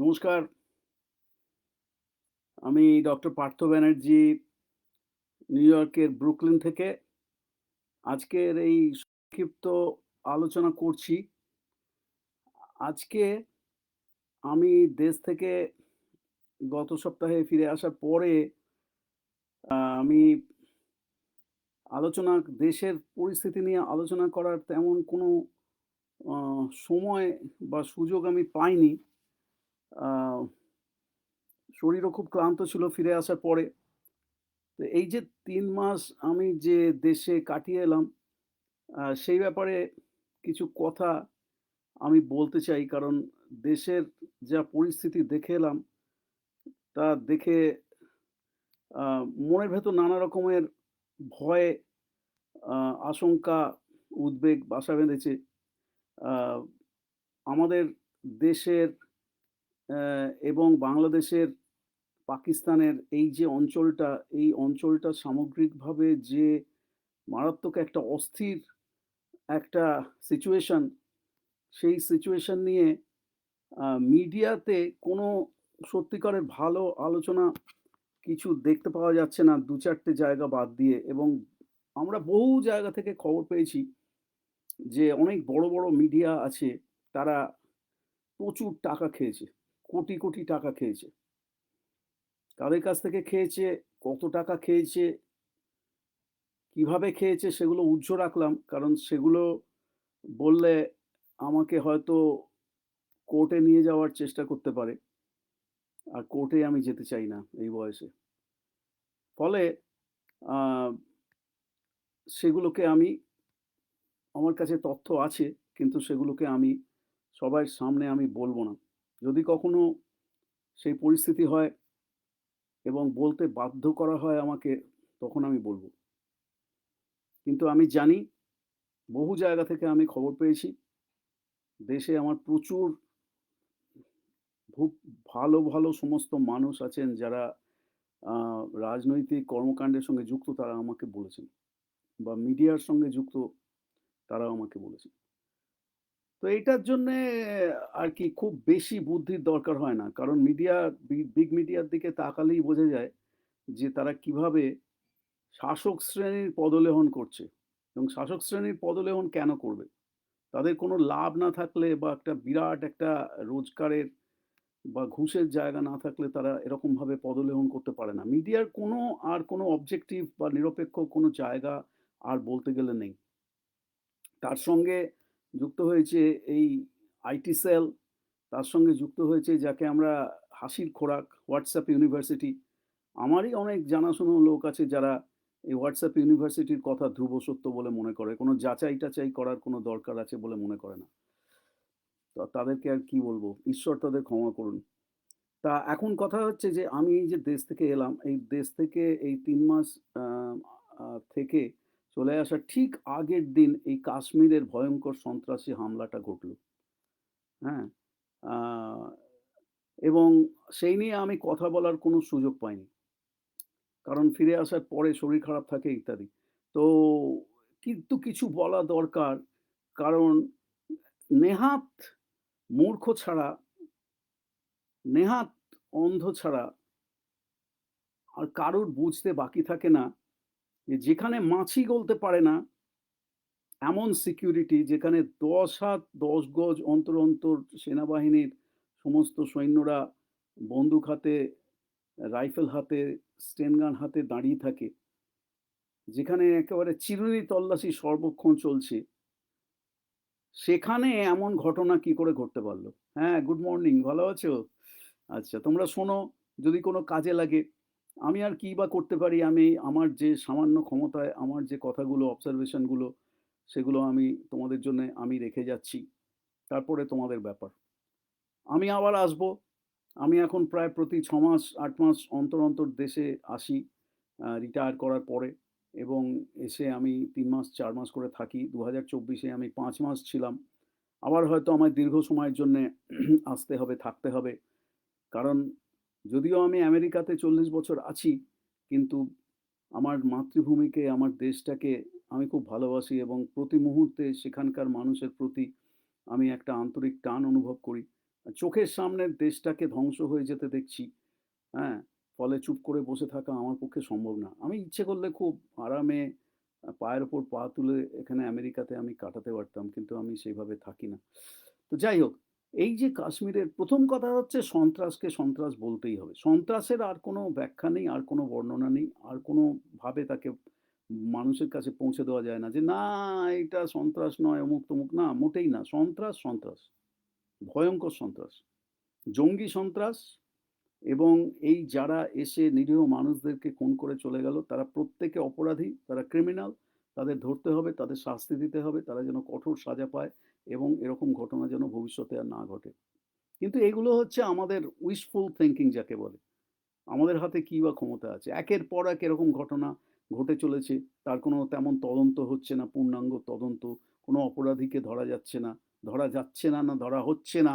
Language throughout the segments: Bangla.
নমস্কার। আমি ডক্টর পার্থ ব্যানার্জি, নিউ ইয়র্কের ব্রুকলিন থেকে। আজকের এই সংক্ষিপ্ত আলোচনা করছি। আজকে আমি দেশ থেকে গত সপ্তাহে ফিরে আসার পরে আমি আলোচনা, দেশের পরিস্থিতি নিয়ে আলোচনা করার তেমন কোনো সময় বা সুযোগ আমি পাইনি। শরীরও খুব ক্লান্ত ছিল ফিরে আসার পরে। তো এই যে তিন মাস আমি যে দেশে কাটিয়ে এলাম, সেই ব্যাপারে কিছু কথা আমি বলতে চাই। কারণ দেশের যা পরিস্থিতি দেখে এলাম, তা দেখে মনের ভেতর নানা রকমের ভয়, আশঙ্কা, উদ্বেগ বাসা বেঁধেছে। আমাদের দেশের এবং বাংলাদেশের, পাকিস্তানের এই যে অঞ্চলটা, এই অঞ্চলটা সামগ্রিকভাবে যে মারাত্মক একটা অস্থির একটা সিচুয়েশন, সেই সিচুয়েশন নিয়ে মিডিয়াতে কোনো সত্যিকারের ভালো আলোচনা কিছু দেখতে পাওয়া যাচ্ছে না দু চারটে জায়গা বাদ দিয়ে এবং আমরা বহু জায়গা থেকে খবর পেয়েছি যে অনেক বড়, বড় মিডিয়া আছে, তারা প্রচুর টাকা খেয়েছে। কোটি, কোটি টাকা খেয়েছে। কাদের কাছ থেকে খেয়েছে, কত টাকা খেয়েছে, কীভাবে খেয়েছে সেগুলো উহ্য রাখলাম। কারণ সেগুলো বললে আমাকে হয়তো কোর্টে নিয়ে যাওয়ার চেষ্টা করতে পারে। আর কোর্টে আমি যেতে চাই না এই বয়সে। ফলে সেগুলোকে আমি আমার কাছে তথ্য আছে, কিন্তু সেগুলোকে আমি সবার সামনে আমি বলব না। যদি কখনো সেই পরিস্থিতি হয় এবং বলতে বাধ্য করা হয় আমাকে, তখন আমি বলব কিন্তু আমি জানি, বহু জায়গা থেকে আমি খবর পেয়েছি। দেশে আমার প্রচুর খুব ভালো, ভালো সমস্ত মানুষ আছেন যারা রাজনৈতিক কর্মকাণ্ডের সঙ্গে যুক্ত তারা আমাকে বলেছেন। বা মিডিয়ার সঙ্গে যুক্ত তারাও আমাকে বলেছেন। তো এইটার জন্যে আরকি খুব বেশি বুদ্ধির দরকার হয় না। কারণ মিডিয়া বিগ মিডিয়ার দিকে তাকালেই বোঝা যায় যে তারা কীভাবে শাসক শ্রেণির পদলেহন করছে এবং শাসক শ্রেণির পদলেহন কেন করবে? তাদের কোনো লাভ না থাকলে বা একটা বিরাট একটা রোজগারের বা ঘুষের জায়গা না থাকলে তারা এরকমভাবে পদলেহন করতে পারে না। মিডিয়ার কোনো আর কোনো অবজেক্টিভ বা নিরপেক্ষ কোনো জায়গা আর বলতে গেলে নেই। তার সঙ্গে যুক্ত হয়েছে এই আইটি সেল, তার সঙ্গে যুক্ত হয়েছে যাকে আমরা হাসির খোরাক হোয়াটসঅ্যাপ ইউনিভার্সিটি। আমারই অনেক জানাশোনা লোক আছে যারা এই হোয়াটসঅ্যাপ ইউনিভার্সিটির কথা ধ্রুব সত্য বলে মনে করে। কোনো যাচাই-টাচাই করার কোনো দরকার আছে বলে মনে করে না। তো তাদেরকে আর কি বলব ঈশ্বর তাদের ক্ষমা করুন। তা এখন কথা হচ্ছে যে আমি এই যে দেশ থেকে এলাম, এই দেশ থেকে এই তিন মাস থেকে চলে আসার ঠিক আগের দিন এই কাশ্মীরের ভয়ঙ্কর সন্ত্রাসী হামলাটা ঘটল। হ্যাঁ? এবং সেই নিয়ে আমি কথা বলার কোনো সুযোগ পাইনি। কারণ ফিরে আসার পরে শরীর খারাপ থাকে ইত্যাদি। তো কিন্তু কিছু বলা দরকার। কারণ নেহাত মূর্খ ছাড়া, নেহাত অন্ধ ছাড়া আর কারোর বুঝতে বাকি থাকে না যেখানে মাছি গলতে পারে না, এমন সিকিউরিটি যেখানে ১০ হাত ১০ গজ অন্তর, অন্তর সেনাবাহিনীর সমস্ত সৈন্যরা বন্দুক হাতে, রাইফেল হাতে, স্টেনগান হাতে দাঁড়িয়ে থাকে। যেখানে একেবারে চিরুনি তল্লাশি সর্বক্ষণ চলছে। সেখানে এমন ঘটনা কি করে ঘটতে পারল হ্যাঁ, গুড মর্নিং ভালো আছো? আচ্ছা তোমরা শোনো, যদি কোনো কাজে লাগে। আমি আর কি বা করতে পারি? আমি আমার যে সামান্য ক্ষমতায় আমার যে কথাগুলো অবজারভেশনগুলো সেগুলো আমি তোমাদের জন্যে আমি রেখে যাচ্ছি। তারপরে তোমাদের ব্যাপার। আমি আবার আসব। আমি এখন প্রায় প্রতি ৬ মাস ৮ মাস অন্তর, অন্তর দেশে আসি রিটায়ার করার পরে এবং এসে আমি তিন মাস চার মাস করে থাকি। দু হাজার চব্বিশে আমি পাঁচ মাস ছিলাম। আবার হয়তো আমায় দীর্ঘ সময়ের জন্যে আসতে হবে, থাকতে হবে। কারণ যদিও আমি আমেরিকাতে ৪০ বছর আছি, কিন্তু আমার মাতৃভূমিকে, আমার দেশটাকে আমি খুব ভালোবাসি এবং প্রতি মুহূর্তে সেখানকার মানুষের প্রতি আমি একটা আন্তরিক টান অনুভব করি। চোখের সামনে দেশটাকে ধ্বংস হয়ে যেতে দেখছি, হ্যাঁ? ফলে চুপ করে বসে থাকা আমার পক্ষে সম্ভব না। আমি ইচ্ছে করলে খুব আরামে পায়ের ওপর পা তুলে এখানে আমেরিকাতে আমি কাটাতে পারতাম। কিন্তু আমি সেইভাবে থাকি না। তো যাই হোক, এই যে কাশ্মীরের প্রথম কথা হচ্ছে সন্ত্রাসকে সন্ত্রাস বলতেই হবে। সন্ত্রাসের আর কোনো ব্যাখ্যা নেই, আর কোনো বর্ণনা নেই, আর কোনোভাবে তাকে মানুষের কাছে পৌঁছে দেওয়া যায় না যে, "না, এটা সন্ত্রাস নয়, অমুক-তমুক।" না, মোটেই না। সন্ত্রাস, সন্ত্রাস। ভয়ঙ্কর সন্ত্রাস। জঙ্গি সন্ত্রাস এবং এই যারা এসে নিরীহ মানুষদেরকে খুন করে চলে গেল, তারা প্রত্যেকে অপরাধী, তারা ক্রিমিনাল। তাদের ধরতে হবে, তাদের শাস্তি দিতে হবে, তারা যেন কঠোর সাজা পায় এবং এরকম ঘটনা যেন ভবিষ্যতে আর না ঘটে। কিন্তু এগুলো হচ্ছে আমাদের উইশফুল thinking যাকে বলে। আমাদের হাতে কী বা ক্ষমতা আছে? একের পর এক এরকম ঘটনা ঘটে চলেছে। তার কোনো তেমন তদন্ত হচ্ছে না, পূর্ণাঙ্গ তদন্ত। কোনো অপরাধীকে ধরা যাচ্ছে না। ধরা যাচ্ছে না, না ধরা হচ্ছে না,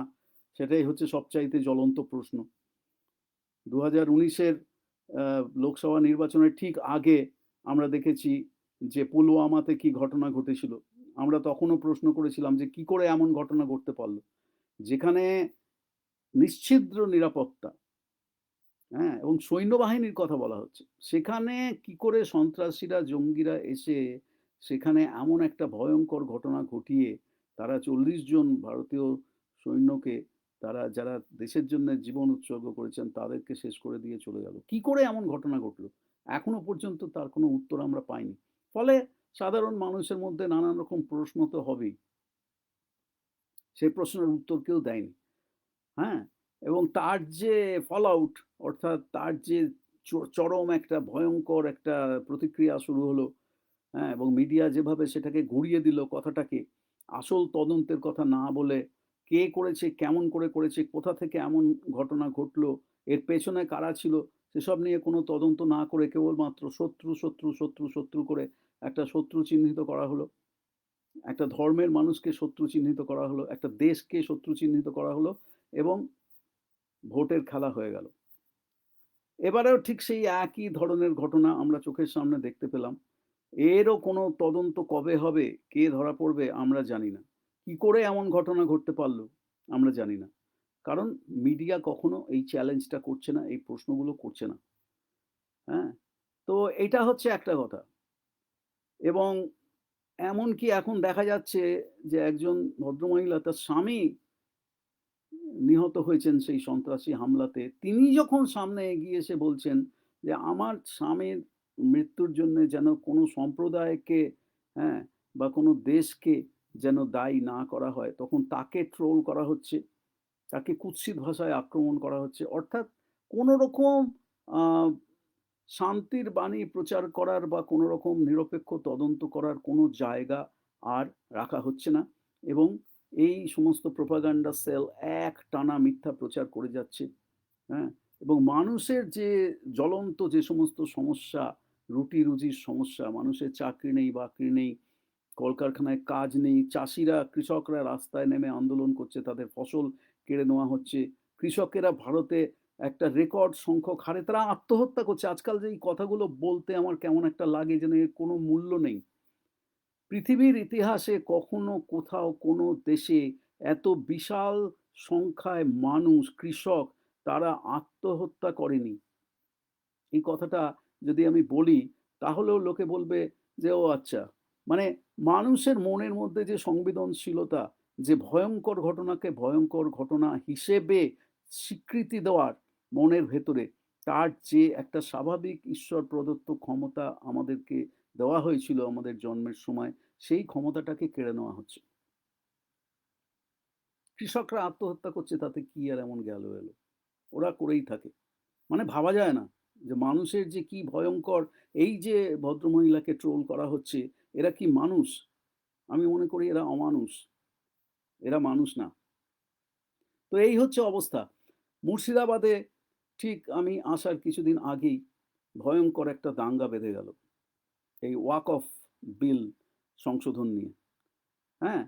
সেটাই হচ্ছে সবচাইতে জ্বলন্ত প্রশ্ন। ২০১৯ এর আ লোকসভা নির্বাচনের ঠিক আগে আমরা দেখেছি যে পুলওয়ামাতে কি ঘটনা ঘটেছিল। আমরা তখনও প্রশ্ন করেছিলাম যে, "কি করে এমন ঘটনা ঘটতে পারল?" যেখানে নিশ্ছিদ্র নিরাপত্তা, হ্যাঁ? এবং সৈন্যবাহিনীর কথা বলা হচ্ছে। সেখানে কি করে সন্ত্রাসীরা, জঙ্গিরা এসে সেখানে এমন একটা ভয়ঙ্কর ঘটনা ঘটিয়ে তারা ৪০ জন ভারতীয় সৈন্যকে তারা যারা দেশের জন্য জীবন উৎসর্গ করেছেন তাদেরকে শেষ করে দিয়ে চলে গেল। কি করে এমন ঘটনা ঘটলো এখনও পর্যন্ত তার কোনো উত্তর আমরা পাইনি। ফলে সাধারণ মানুষের মধ্যে নানান রকম প্রশ্ন তো হবেই। সেই প্রশ্নের উত্তর কেউ দেয়নি। হ্যাঁ? এবং তার যে ফল আউট অর্থাৎ তার যে চরম একটা ভয়ঙ্কর একটা প্রতিক্রিয়া শুরু হলো, হ্যাঁ? এবং মিডিয়া যেভাবে সেটাকে ঘুরিয়ে দিল কথাটাকে, আসল তদন্তের কথা না বলে কে করেছে, কেমন করে করেছে, কোথা থেকে এমন ঘটনা ঘটলো, এর পেছনে কারা ছিল, সেসব নিয়ে কোনো তদন্ত না করে কেবলমাত্র শত্রু, শত্রু, শত্রু, শত্রু করে একটা শত্রু চিহ্নিত করা হলো। একটা ধর্মের মানুষকে শত্রু চিহ্নিত করা হলো, একটা দেশকে শত্রু চিহ্নিত করা হলো এবং ভোটের খেলা হয়ে গেল। এবারেও ঠিক সেই একই ধরনের ঘটনা আমরা চোখের সামনে দেখতে পেলাম। এরও কোনো তদন্ত কবে হবে, কে ধরা পড়বে আমরা জানি না। কি করে এমন ঘটনা ঘটতে পারল আমরা জানি না। কারণ মিডিয়া কখনো এই চ্যালেঞ্জটা করছে না, এই প্রশ্নগুলো করছে না। হ্যাঁ? তো এটা হচ্ছে একটা কথা। এবং এমনকি এখন দেখা যাচ্ছে যে একজন ভদ্রমহিলা তার স্বামী নিহত হয়েছেন সেই সন্ত্রাসী হামলাতে। তিনি যখন সামনে এগিয়ে এসে বলছেন যে, "আমার স্বামীর মৃত্যুর জন্যে যেন কোনো সম্প্রদায়কে, হ্যাঁ? বা কোনো দেশকে যেন দায়ী না করা হয়।" তখন তাকে ট্রোল করা হচ্ছে। তাকে কুৎসিত ভাষায় আক্রমণ করা হচ্ছে। অর্থাৎ কোনো রকম শান্তির বাণী প্রচার করার বা কোনো রকম নিরপেক্ষ তদন্ত করার কোনো জায়গা আর রাখা হচ্ছে না এবং এই সমস্ত প্রোপাগান্ডা সেল এক টানা মিথ্যা প্রচার করে যাচ্ছে। হ্যাঁ? এবং মানুষের যে জ্বলন্ত যে সমস্ত সমস্যা, রুটি-রুজির সমস্যা, মানুষের চাকরি নেই, বাকরি নেই, কলকারখানায় কাজ নেই, চাষিরা, কৃষকরা রাস্তায় নেমে আন্দোলন করছে, তাদের ফসল কেড়ে নেওয়া হচ্ছে। কৃষকেরা ভারতে একটা রেকর্ড সংখ্যক হারে তারা আত্মহত্যা করছে। আজকাল যে এই কথাগুলো বলতে আমার কেমন একটা লাগে যেন এর কোনো মূল্য নেই। পৃথিবীর ইতিহাসে কখনো কোথাও কোনো দেশে এত বিশাল সংখ্যায় মানুষ, কৃষক তারা আত্মহত্যা করেনি। এই কথাটা যদি আমি বলি তাহলেও লোকে বলবে যে, "ও আচ্ছা।" মানে মানুষের মনের মধ্যে যে সংবেদনশীলতা, যে ভয়ঙ্কর ঘটনাকে ভয়ঙ্কর ঘটনা হিসেবে স্বীকৃতি দেওয়ার মনের ভেতরে, তার যে একটা স্বাভাবিক ঈশ্বর প্রদত্ত ক্ষমতা আমাদেরকে দেওয়া হয়েছিল আমাদের জন্মের সময়, সেই ক্ষমতাটাকে কেড়ে নেওয়া হচ্ছে। কৃষকরা আত্মহত্যা করছে তাতে কি আর এমন গেল এলো? ওরা করেই থাকে। মানে ভাবা যায় না যে মানুষের যে কি ভয়ঙ্কর এই যে ভদ্রমহিলাকে ট্রোল করা হচ্ছে, এরা কি মানুষ? আমি মনে করি এরা অমানুষ। এরা মানুষ না। তো এই হচ্ছে অবস্থা। মুর্শিদাবাদে ঠিক আমি আসার কিছুদিন আগেই ভয়ঙ্কর একটা দাঙ্গা বেঁধে গেল। এই ওয়াকফ বিল সংশোধন নিয়ে। হ্যাঁ?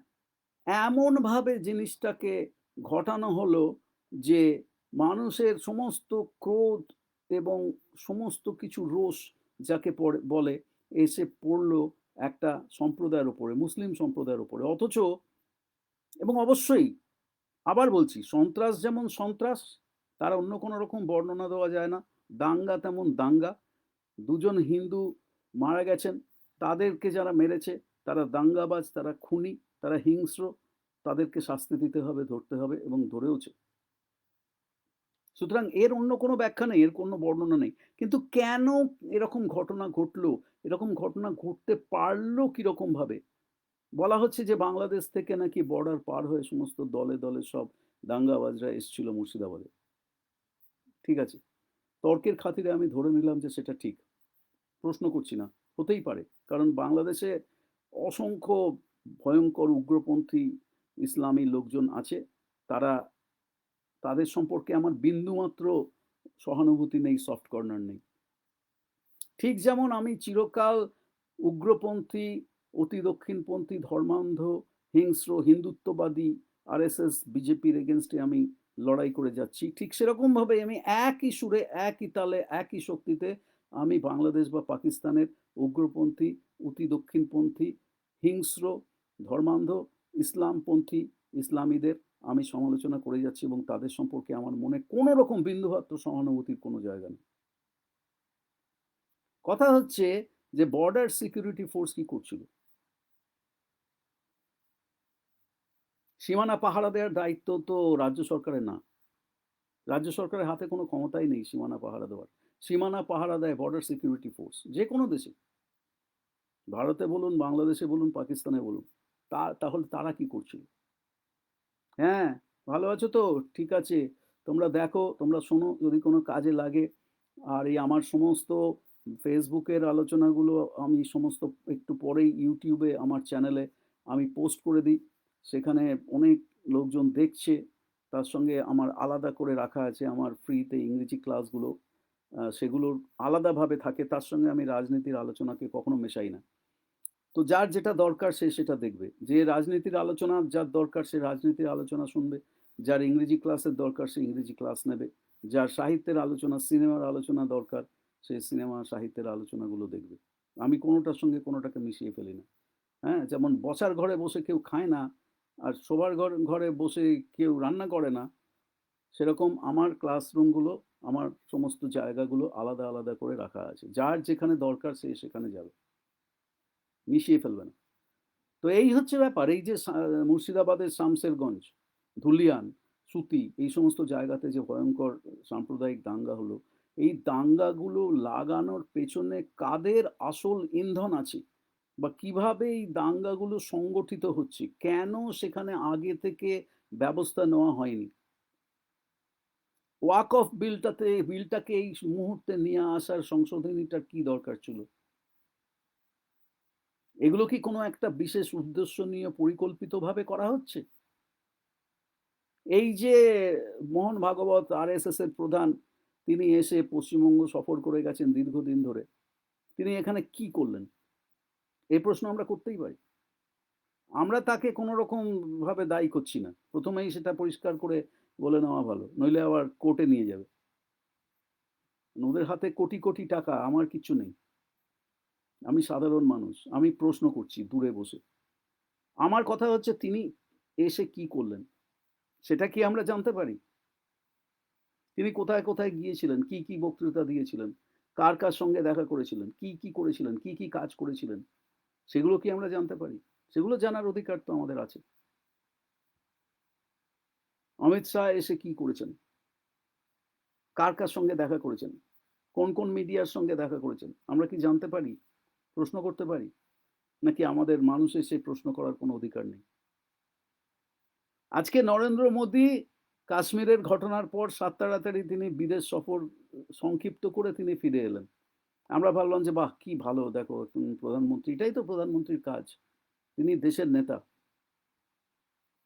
এমনভাবে জিনিসটাকে ঘটানো হলো যে মানুষের সমস্ত ক্রোধ এবং সমস্ত কিছু রোষ যাকে বলে এসে পড়ল একটা সম্প্রদায়ের উপরে, মুসলিম সম্প্রদায়ের উপরে। অথচ এবং অবশ্যই আবার বলছি, সন্ত্রাস যেমন সন্ত্রাস, তার অন্য কোনো রকম বর্ণনা দেওয়া যায় না। দাঙ্গা তেমন দাঙ্গা। দুজন হিন্দু মারা গেছেন, তাদেরকে যারা মেরেছে, তারা দাঙ্গাবাজ, তারা খুনি, তারা হিংস্র, তাদেরকে শাস্তি দিতে হবে, ধরতে হবে এবং ধরেওছে। সুতরাং এর অন্য কোনো ব্যাখ্যা নেই, এর কোনো বর্ণনা নেই। কিন্তু কেন এরকম ঘটনা ঘটলো, এরকম ঘটনা ঘটতে পারল কীরকম ভাবে? বলা হচ্ছে যে বাংলাদেশ থেকে নাকি বর্ডার পার হয়ে সমস্ত দলে দলে সব দাঙ্গাবাজরা এসছিল মুর্শিদাবাদে। ঠিক আছে? তর্কের খাতিরে আমি ধরে নিলাম যে সেটা ঠিক। প্রশ্ন করছি না, হতেই পারে। কারণ বাংলাদেশে অসংখ্য ভয়ঙ্কর উগ্রপন্থী ইসলামী লোকজন আছে। তারা, তাদের সম্পর্কে আমার বিন্দুমাত্র সহানুভূতি নেই সফট কর্নার নেই। ঠিক যেমন আমি চিরকাল উগ্রপন্থী অতি দক্ষিণপন্থী ধর্মান্ধ, হিংস্র, হিন্দুত্ববাদী, আরএসএস, বিজেপির এগেনস্টে আমি লড়াই করে যাচ্ছি। ঠিক সেরকমভাবে আমি একই সুরে, একই তালে, একই শক্তিতে আমি বাংলাদেশ বা পাকিস্তানের উগ্রপন্থী, অতি দক্ষিণপন্থী, হিংস্র, ধর্মান্ধ, ইসলামপন্থী, ইসলামীদের আমি সমালোচনা করে যাচ্ছি এবং তাদের সম্পর্কে আমার মনে কোনো রকম বিন্দুমাত্র সহানুভূতির কোনো জায়গা নেই। কথা হচ্ছে যে বর্ডার সিকিউরিটি ফোর্স কি করছিল? সীমানা পাহারা দেওয়ার দায়িত্ব তো রাজ্য সরকারের না। রাজ্য সরকারের হাতে কোনো ক্ষমতাই নেই সীমানা পাহারা দেওয়ার। সীমানা পাহারা দেয় বর্ডার সিকিউরিটি ফোর্স যে কোনো দেশে। ভারতে বলুন, বাংলাদেশে বলুন, পাকিস্তানে বলুন, তা, তাহলে তারা কি করছিল? হ্যাঁ ভালো আছো তো? ঠিক আছে। তোমরা দেখো, তোমরা শোনো, যদি কোনো কাজে লাগে। আর এই আমার সমস্ত ফেসবুকের আলোচনাগুলো আমি সমস্ত একটু পরেই, ইউটিউবে, আমার চ্যানেলে আমি পোস্ট করে দিই। সেখানে অনেক লোকজন দেখছে। তার সঙ্গে আমার আলাদা করে রাখা আছে আমার ফ্রিতে ইংরেজি ক্লাসগুলো সেগুলোর আলাদাভাবে থাকে, তার সঙ্গে আমি রাজনীতির আলোচনাকে কখনো মেশাই না। তো যার যেটা দরকার সে সেটা দেখবে। যে রাজনীতির আলোচনা, যার দরকার সে রাজনীতির আলোচনা শুনবে। যার ইংরেজি ক্লাসের দরকার সে ইংরেজি ক্লাস নেবে। যার সাহিত্যের আলোচনা, সিনেমার আলোচনা দরকার, সে সিনেমা, সাহিত্যের আলোচনাগুলো দেখবে। আমি কোনোটার সঙ্গে কোনোটাকে মিশিয়ে ফেলি না। হ্যাঁ যেমন বসার ঘরে বসে কেউ খায় না আর শোবার ঘর, ঘরে বসে কেউ রান্না করে না, সেরকম আমার ক্লাসরুমগুলো আমার সমস্ত জায়গাগুলো আলাদা আলাদা করে রাখা আছে। যার যেখানে দরকার সে সেখানে যাবে। মিশিয়ে ফেলবে না। তো এই হচ্ছে ব্যাপার। এই যে মুর্শিদাবাদের শামসেরগঞ্জ, ধুলিয়ান, সুতি, এই সমস্ত জায়গাতে যে ভয়ঙ্কর সাম্প্রদায়িক দাঙ্গা হলো, এই দাঙ্গাগুলো লাগানোর পেছনে কাদের আসল ইন্ধন আছে? বা কীভাবে এই দাঙ্গাগুলো সংগঠিত হচ্ছে? কেন সেখানে আগে থেকে ব্যবস্থা নেওয়া হয়নি? ওয়াক অফ বিলটাতে, বিলটাকে এই মুহূর্তে নিয়ে আসার সংশোধনীটার কি দরকার ছিল? এগুলো কি কোনো একটা বিশেষ উদ্দেশ্য নিয়ে পরিকল্পিতভাবে করা হচ্ছে? এই যে মোহন ভাগবত আর এস এর প্রধান, তিনি এসে পশ্চিমবঙ্গ সফর করে গেছেন দীর্ঘদিন ধরে। তিনি এখানে কি করলেন? এই প্রশ্ন আমরা করতেই পারি। আমরা তাকে কোনো রকম ভাবে দায়ী করছি না। প্রথমেই সেটা পরিষ্কার করে বলে নেওয়া ভালো, নইলে আবার কোর্টে নিয়ে যাবে। ওদের হাতে কোটি কোটি টাকা, আমার কিছু নেই। আমি সাধারণ মানুষ, আমি প্রশ্ন করছি দূরে বসে। আমার কথা হচ্ছে তিনি এসে কি করলেন? সেটা কি আমরা জানতে পারি? তিনি কোথায় কোথায় গিয়েছিলেন? কি কি বক্তৃতা দিয়েছিলেন? কার কার সঙ্গে দেখা করেছিলেন? কি কি করেছিলেন? কি কি কাজ করেছিলেন? সেগুলো কি আমরা জানতে পারি? সেগুলো জানার অধিকার তো আমাদের আছে। অমিত শাহ এসে কি করেছেন? কার কার সঙ্গে দেখা করেছেন? কোন কোন মিডিয়ার সঙ্গে দেখা করেছেন? আমরা কি জানতে পারি? প্রশ্ন করতে পারি? নাকি আমাদের মানুষের সেই প্রশ্ন করার কোনো অধিকার নেই? আজকে নরেন্দ্র মোদী কাশ্মীরের ঘটনার পর সাত তাড়াতাড়ি তিনি বিদেশ সফর সংক্ষিপ্ত করে তিনি ফিরে এলেন। আমরা ভাবলাম যে, বাহ, কি ভালো, দেখো প্রধানমন্ত্রী, এটাই তো প্রধানমন্ত্রীর কাজ। তিনি দেশের নেতা।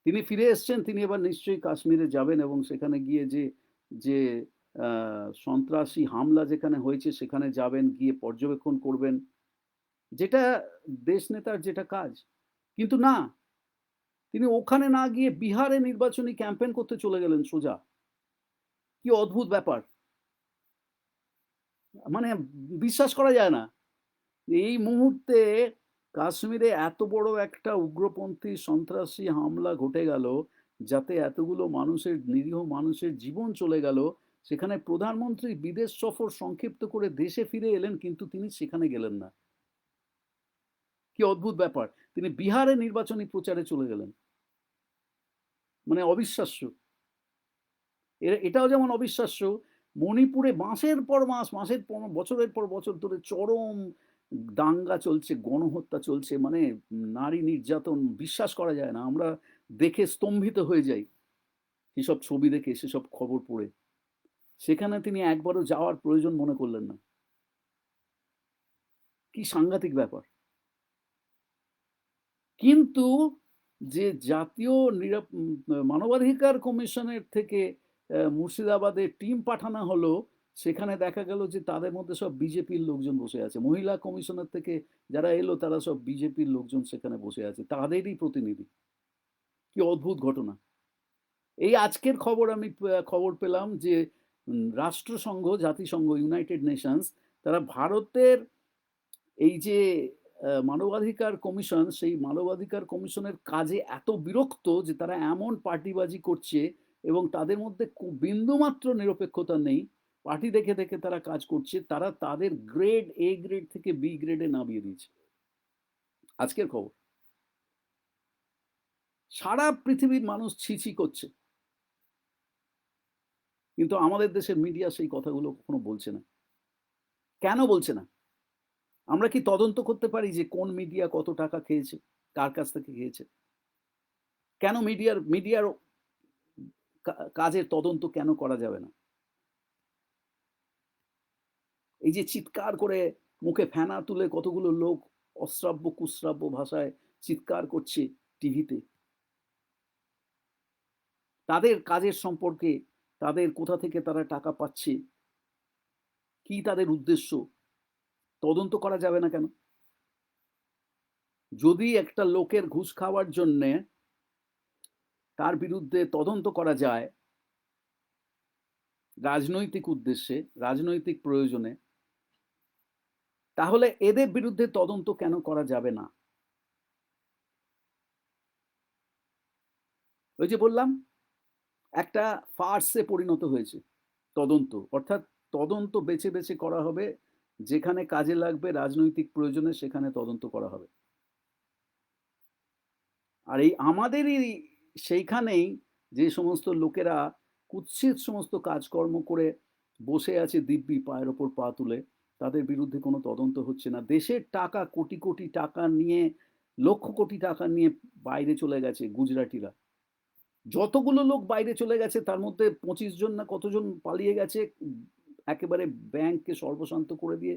তিনি ফিরে এসছেন, তিনি এবার নিশ্চয়ই কাশ্মীরে যাবেন এবং সেখানে গিয়ে যে যে সন্ত্রাসী হামলা যেখানে হয়েছে, সেখানে যাবেন, গিয়ে পর্যবেক্ষণ করবেন। যেটা দেশ নেতার যেটা কাজ। কিন্তু না, তিনি ওখানে না গিয়ে বিহারে নির্বাচনী ক্যাম্পেন করতে চলে গেলেন সোজা। কি অদ্ভুত ব্যাপার। মানে বিশ্বাস করা যায় না। এই মুহূর্তে কাশ্মীরে এত বড় একটা উগ্রপন্থী সন্ত্রাসী হামলা ঘটে গেল, যাতে এতগুলো মানুষের, নিরীহ মানুষের জীবন চলে গেল, সেখানে প্রধানমন্ত্রী বিদেশ সফর সংক্ষিপ্ত করে দেশে ফিরে এলেন, কিন্তু তিনি সেখানে গেলেন না। কি অদ্ভুত ব্যাপার! তিনি বিহারে নির্বাচনী প্রচারে চলে গেলেন। মানে অবিশ্বাস্য। এটাও যেমন অবিশ্বাস্য মণিপুরে মাসের পর মাস, মাসের পর, বছরের পর বছর ধরে চরম দাঙ্গা চলছে, গণহত্যা চলছে মানে নারী নির্যাতন বিশ্বাস করা যায় না। আমরা দেখে স্তম্ভিত হয়ে যাই সেসব ছবি দেখে, সেসব খবর পড়ে। সেখানে তিনি একবারও যাওয়ার প্রয়োজন মনে করলেন না। কি সাংঘাতিক ব্যাপার। কিন্তু যে জাতীয় নিরাপ- মানবাধিকার কমিশনের থেকে মুর্শিদাবাদে টিম পাঠানো হলো, সেখানে দেখা গেল যে তাদের মধ্যে সব বিজেপির লোকজন বসে আছে। মহিলা কমিশনের থেকে যারা এলো, তারা সব বিজেপির লোকজন সেখানে বসে আছে। তাদেরই প্রতিনিধি। কি অদ্ভুত ঘটনা। এই আজকের খবর আমি খবর পেলাম যে রাষ্ট্রসংঘ, জাতিসংঘ, ইউনাইটেড নেশনস, তারা ভারতের এই যে মানবাধিকার কমিশন, সেই মানবাধিকার কমিশনের কাজে এত বিরক্ত যে তারা এমন পার্টিবাজি করছে এবং তাদের মধ্যে বিন্দুমাত্র নিরপেক্ষতা নেই। পার্টি দেখে দেখে তারা কাজ করছে, তারা তাদের গ্রেড এ গ্রেড থেকে বি গ্রেডে নামিয়ে দিয়েছে। আজকের খবর। সারা পৃথিবীর মানুষ ছিছি করছে। কিন্তু আমাদের দেশের মিডিয়া সেই কথাগুলো কখনো বলছে না। কেন বলছে না? আমরা কি তদন্ত করতে পারি যে কোন মিডিয়া কত টাকা খেয়েছে, কার কাছ থেকে খেয়েছে? কেন মিডিয়ার মিডিয়ার কাজের তদন্ত কেন করা যাবে না? এই যে চিৎকার করে মুখে ফেনা তুলে কতগুলো লোক অশ্রাব্য কুশ্রাব্য ভাষায় চিৎকার করছে টিভিতে। তাদের কাজের সম্পর্কে তাদের কোথা থেকে তারা টাকা পাচ্ছে? কি তাদের উদ্দেশ্য? তদন্ত করা যাবে না কেন? যদি একটা লোকের ঘুষ খাওয়ার জন্যে তার বিরুদ্ধে তদন্ত করা যায় রাজনৈতিক উদ্দেশ্যে, রাজনৈতিক প্রয়োজনে, তাহলে এদের বিরুদ্ধে তদন্ত কেন করা যাবে না? ওই যে বললাম, একটা ফার্সে পরিণত হয়েছে তদন্ত। অর্থাৎ তদন্ত বেছে বেছে করা হবে, যেখানে কাজে লাগবে, রাজনৈতিক প্রয়োজনে সেখানে তদন্ত করা হবে। আর এই আমাদেরই সেইখানেই যে সমস্ত লোকেরা কুৎসিত সমস্ত কাজকর্ম করে বসে আছে দিব্যি পায়ের ওপর পা তুলে, তাদের বিরুদ্ধে কোনো তদন্ত হচ্ছে না। দেশের টাকা, কোটি কোটি টাকা নিয়ে, লক্ষ কোটি টাকা নিয়ে বাইরে চলে গেছে গুজরাটিরা। যতগুলো লোক বাইরে চলে গেছে, তার মধ্যে পঁচিশ জন না কতজন পালিয়ে গেছে, একেবারে ব্যাংককে সর্বশান্ত করে দিয়ে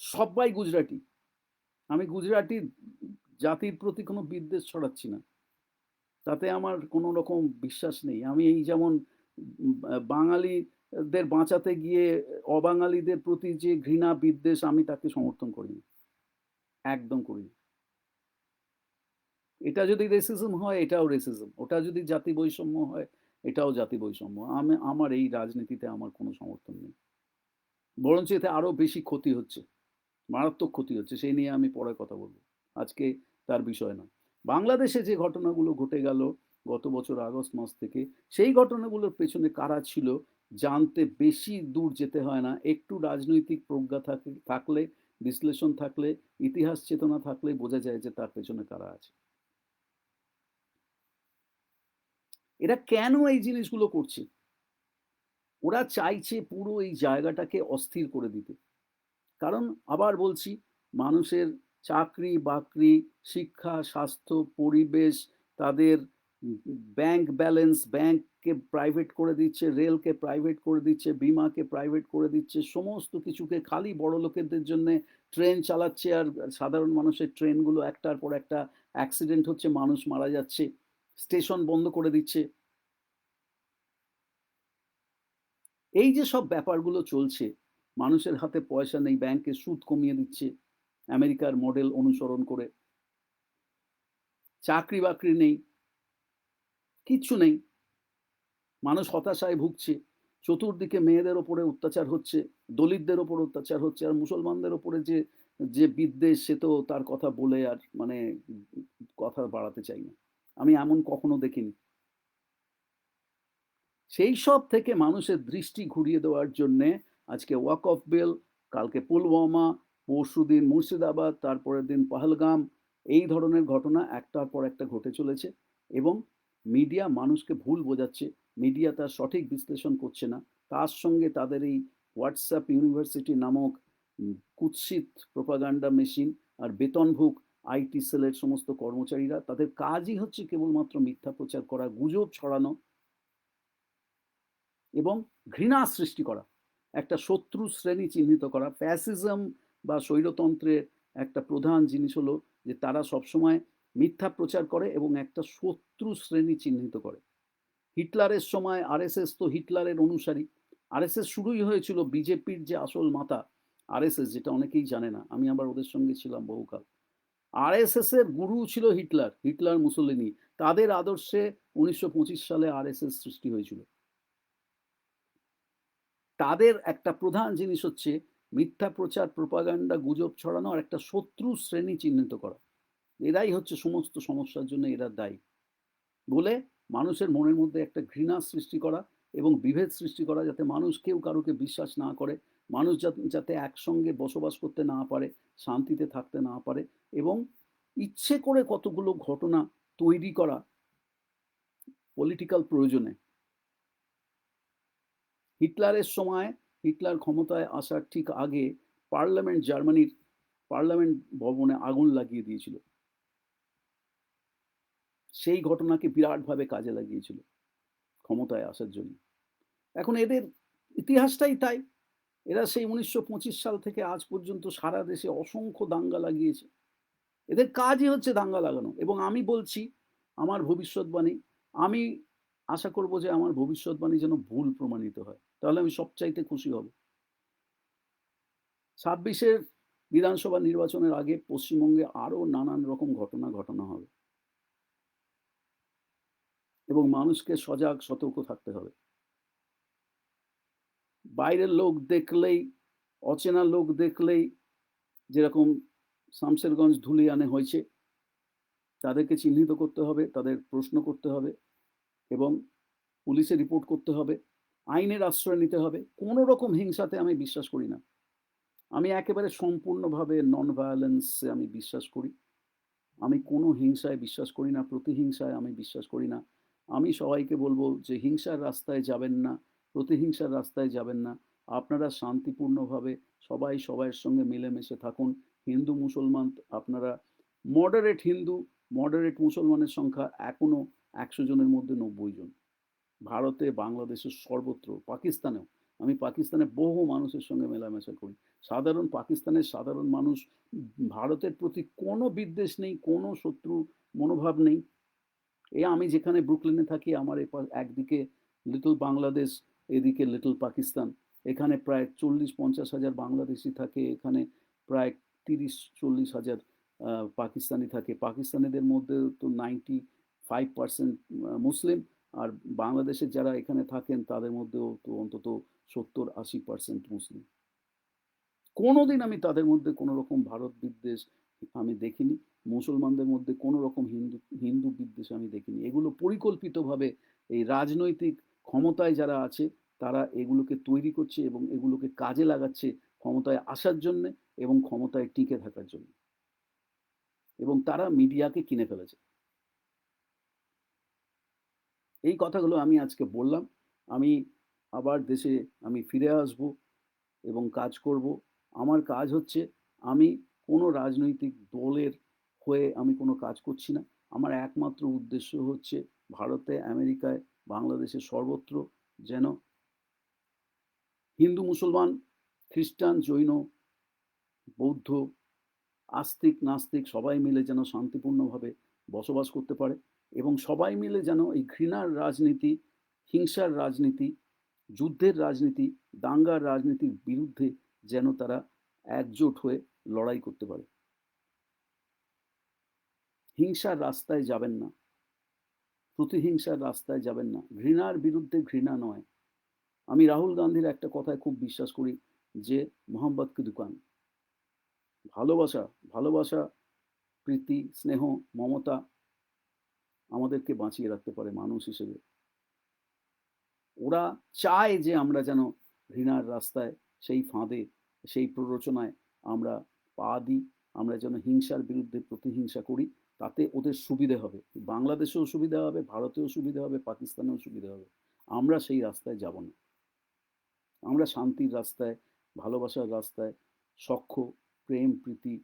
সবাই গুজরাটি। আমি গুজরাটি জাতির প্রতি কোনো বিদ্বেষ ছড়াচ্ছি না। তাতে আমার কোনো রকম বিশ্বাস নেই। আমি এই যেমন বাঙালিদের বাঁচাতে গিয়ে অবাঙালিদের প্রতি যে ঘৃণা, বিদ্বেষ আমি তাকে সমর্থন করি। একদম করি। এটা যদি রেসিজম হয়, এটাও রেসিজম ওটা যদি জাতি বৈষম্য হয়, এটাও জাতি বৈষম্য। আমি, আমার এই রাজনীতিতে আমার কোনো সমর্থন নেই। বরঞ্চ এতে আরও বেশি ক্ষতি হচ্ছে। মারাত্মক ক্ষতি হচ্ছে। সেই নিয়ে আমি পরে কথা বলব। আজকে তার বিষয় না বাংলাদেশে যে ঘটনাগুলো ঘটে গেল গত বছর আগস্ট মাস থেকে, সেই ঘটনাগুলোর পেছনে কারা ছিল জানতে বেশি দূর যেতে হয় না। একটু রাজনৈতিক প্রজ্ঞা থাকে, থাকলে, বিশ্লেষণ থাকলে, ইতিহাস চেতনা থাকলে বোঝা যায় যে তার পেছনে কারা আছে। এরা কেন এই জিনিসগুলো করছে? ওরা চাইছে পুরো এই জায়গাটাকে অস্থির করে দিতে। কারণ আবার বলছি, মানুষের চাকরি বাকরি, শিক্ষা, স্বাস্থ্য, পরিবেশ তাদের ব্যাংক ব্যালেন্স ব্যাংককে প্রাইভেট করে দিচ্ছে রেলকে প্রাইভেট করে দিচ্ছে বিমাকে প্রাইভেট করে দিচ্ছে, সমস্ত কিছুকে খালি বড় লোকেদের জন্য ট্রেন চালাচ্ছে আর সাধারণ মানুষের ট্রেনগুলো একটার পর একটা অ্যাক্সিডেন্ট হচ্ছে, মানুষ মারা যাচ্ছে স্টেশন বন্ধ করে দিচ্ছে। এই যে সব ব্যাপারগুলো চলছে, মানুষের হাতে পয়সা নেই ব্যাংকে সুদ কমিয়ে দিচ্ছে। আমেরিকার মডেল অনুসরণ করে। চাকরি বাকরি নেই, কিচ্ছু নেই। মানুষ হতাশায় ভুগছে, চতুর্দিকে মেয়েদের ওপরে অত্যাচার হচ্ছে, দলিতদের ওপর অত্যাচার হচ্ছে, আর মুসলমানদের ওপরে যে যে বিদ্বেষ, সে তো তার কথা বলে আর মানে কথা বাড়াতে চাই না। আমি এমন কখনো দেখিনি। সেই সব থেকে মানুষের দৃষ্টি ঘুরিয়ে দেওয়ার জন্যে আজকে ওয়াক অফ বেল, কালকে পুলওয়ামা পরশুদিন মুর্শিদাবাদ, তারপরের দিন পহলগাম, এই ধরনের ঘটনা একটার পর একটা ঘটে চলেছে এবং মিডিয়া মানুষকে ভুল বোঝাচ্ছে, মিডিয়া তার সঠিক বিশ্লেষণ করছে না। তার সঙ্গে তাদের এই হোয়াটসঅ্যাপ ইউনিভার্সিটি নামক কুৎসিত প্রোপাগান্ডা মেশিন আর বেতনভুক আইটি সেলের সমস্ত কর্মচারীরা, তাদের কাজই হচ্ছে কেবলমাত্র মিথ্যা প্রচার করা, গুজব ছড়ানো এবং ঘৃণা সৃষ্টি করা, একটা শত্রু শ্রেণি চিহ্নিত করা, ফ্যাসিজম বা স্বৈরতন্ত্রের একটা প্রধান জিনিস হলো যে তারা সবসময় মিথ্যা প্রচার করে এবং একটা শত্রু শ্রেণি চিহ্নিত করে। হিটলারের সময় আরএসএস তো হিটলারের অনুসারী। আরএসএস শুরুই হয়েছিল বিজেপির যে আসল মাতা আরএসএস যেটা অনেকেই জানে না, আমি আবার ওদের সঙ্গে ছিলাম বহুকাল। আরএসএস এর গুরু ছিল হিটলার হিটলার মুসলিনি। তাদের আদর্শে উনিশশো পঁচিশ সালে আরএসএস সৃষ্টি হয়েছিল। তাদের একটা প্রধান জিনিস হচ্ছে মিথ্যা প্রচার, প্রপাগান্ডা, গুজব ছড়ানো আর একটা শত্রু শ্রেণি চিহ্নিত করা। এরাই হচ্ছে সমস্ত সমস্যার জন্য এরা দায়ী। বলে মানুষের মনের মধ্যে একটা ঘৃণা সৃষ্টি করা এবং বিভেদ সৃষ্টি করা যাতে মানুষ কেউ কারোকে বিশ্বাস না করে, মানুষ যাতে- একসঙ্গে বসবাস করতে না পারে, শান্তিতে থাকতে না পারে এবং ইচ্ছে করে কতগুলো ঘটনা তৈরি করা পলিটিক্যাল প্রয়োজনে। হিটলারের সময় হিটলার ক্ষমতায় আসার ঠিক আগে পার্লামেন্ট জার্মানির পার্লামেন্ট ভবনে আগুন লাগিয়ে দিয়েছিল। সেই ঘটনাকে বিরাটভাবে কাজে লাগিয়েছিল ক্ষমতায় আসার জন্য। এখন এদের ইতিহাসটাই তাই। এরা সেই উনিশশো পঁচিশ সাল থেকে আজ পর্যন্ত সারা দেশে অসংখ্য দাঙ্গা লাগিয়েছে। এদের কাজই হচ্ছে দাঙ্গা লাগানো এবং আমি বলছি আমার ভবিষ্যৎবাণী। আমি আশা করব যে আমার ভবিষ্যৎবাণী যেন ভুল প্রমাণিত হয়। তাহলে আমি সবচাইতে খুশি হব। ছাব্বিশের বিধানসভা নির্বাচনের আগে পশ্চিমবঙ্গে আরও নানান রকম ঘটনা ঘটনা হবে। এবং মানুষকে সজাগ, সতর্ক থাকতে হবে। বাইরের লোক দেখলেই, অচেনা লোক দেখলেই যেরকম শামসেরগঞ্জ ধুলিয়ানে হয়েছে, তাদেরকে চিহ্নিত করতে হবে, তাদের প্রশ্ন করতে হবে এবং পুলিশে রিপোর্ট করতে হবে। আইনের আশ্রয় নিতে হবে। কোনো রকম হিংসাতে আমি বিশ্বাস করি না। আমি একেবারে সম্পূর্ণভাবে নন ভায়োলেন্সে আমি বিশ্বাস করি। আমি কোনো হিংসায় বিশ্বাস করি না, প্রতিহিংসায় আমি বিশ্বাস করি না। আমি সবাইকে বলব যে হিংসার রাস্তায় যাবেন না, প্রতিহিংসার রাস্তায় যাবেন না। আপনারা শান্তিপূর্ণভাবে সবাই সবাইয়ের সঙ্গে মিলেমিশে থাকুন। হিন্দু, মুসলমান, আপনারা মডারেট হিন্দু মডারেট মুসলমানের সংখ্যা এখনও একশো জনের মধ্যে নব্বই জন। ভারতে বাংলাদেশের সর্বত্র, পাকিস্তানেও, আমি পাকিস্তানে বহু মানুষের সঙ্গে মেলামেশা করি। সাধারণ পাকিস্তানের সাধারণ মানুষ, ভারতের প্রতি কোনো বিদ্বেষ নেই, কোনো শত্রু মনোভাব নেই। এ আমি যেখানে ব্রুকলিনে থাকি, আমার একদিকে লিটল বাংলাদেশ, এদিকে লিটল পাকিস্তান। এখানে প্রায় চল্লিশ পঞ্চাশ হাজার বাংলাদেশি থাকে, এখানে প্রায় তিরিশ চল্লিশ হাজার পাকিস্তানি থাকে। পাকিস্তানিদের মধ্যে তো নাইনটি ফাইভ পার্সেন্ট মুসলিম। আর বাংলাদেশের যারা এখানে থাকেন, তাদের মধ্যেও তো অন্তত সত্তর আশি পার্সেন্ট মুসলিম। কোনোদিন আমি তাদের মধ্যে কোনো রকম ভারত বিদ্বেষ আমি দেখিনি, মুসলমানদের মধ্যে কোনো রকম হিন্দু হিন্দু বিদ্বেষ আমি দেখিনি। এগুলো পরিকল্পিতভাবে এই রাজনৈতিক ক্ষমতায় যারা আছে, তারা এগুলোকে তৈরি করছে এবং এগুলোকে কাজে লাগাচ্ছে ক্ষমতায় আসার জন্য এবং ক্ষমতায় টিকে থাকার জন্য। এবং তারা মিডিয়াকে কিনে ফেলেছে। এই কথাগুলো আমি আজকে বললাম। আমি আবার দেশে আমি ফিরে আসব এবং কাজ করব। আমার কাজ হচ্ছে আমি কোনো রাজনৈতিক দলের হয়ে আমি কোনো কাজ করছি না। আমার একমাত্র উদ্দেশ্য হচ্ছে ভারতে, আমেরিকায়, বাংলাদেশে সর্বত্র যেন হিন্দু, মুসলমান, খ্রিস্টান, জৈন, বৌদ্ধ, আস্তিক, নাস্তিক সবাই মিলে যেন শান্তিপূর্ণভাবে বসবাস করতে পারে। এবং সবাই মিলে যেন এই ঘৃণার রাজনীতি, হিংসার রাজনীতি, যুদ্ধের রাজনীতি, দাঙ্গার রাজনীতির বিরুদ্ধে যেন তারা একজোট হয়ে লড়াই করতে পারে। হিংসার রাস্তায় যাবেন না। প্রতিহিংসার রাস্তায় যাবেন না। ঘৃণার বিরুদ্ধে ঘৃণা নয়। আমি রাহুল গান্ধীর একটা কথায় খুব বিশ্বাস করি যে মোহাম্মদ কি দোকান ভালোবাসা ভালোবাসা, প্রীতি, স্নেহ, মমতা আমাদেরকে বাঁচিয়ে রাখতে পারে মানুষ হিসেবে। ওরা চায় যে আমরা যেন ঘৃণার রাস্তায়, সেই ফাঁদে, সেই প্ররোচনায় আমরা পা দিই, আমরা যেন হিংসার বিরুদ্ধে প্রতিহিংসা করি, তাতে ওদের সুবিধে হবে। বাংলাদেশেও সুবিধা হবে, ভারতেও সুবিধা হবে, পাকিস্তানেও সুবিধা হবে। আমরা সেই রাস্তায় যাব না। আমরা শান্তির রাস্তায়, ভালোবাসার রাস্তায়, সখ্য, প্রেম, প্রীতি,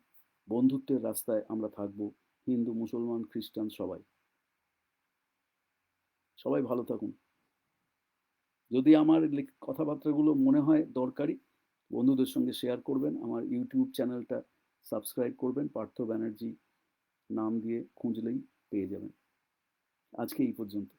বন্ধুত্বের রাস্তায় আমরা থাকব। হিন্দু, মুসলমান, খ্রিস্টান সবাই। সবাই ভালো থাকুন। যদি আমার কথাবার্তাগুলো মনে হয় দরকারি, বন্ধুদের সঙ্গে শেয়ার করবেন, আমার ইউটিউব চ্যানেলটা সাবস্ক্রাইব করবেন, পার্থ ব্যানার্জি নাম দিয়ে খুঁজলেই পেয়ে যাবেন। আজকে এই পর্যন্ত।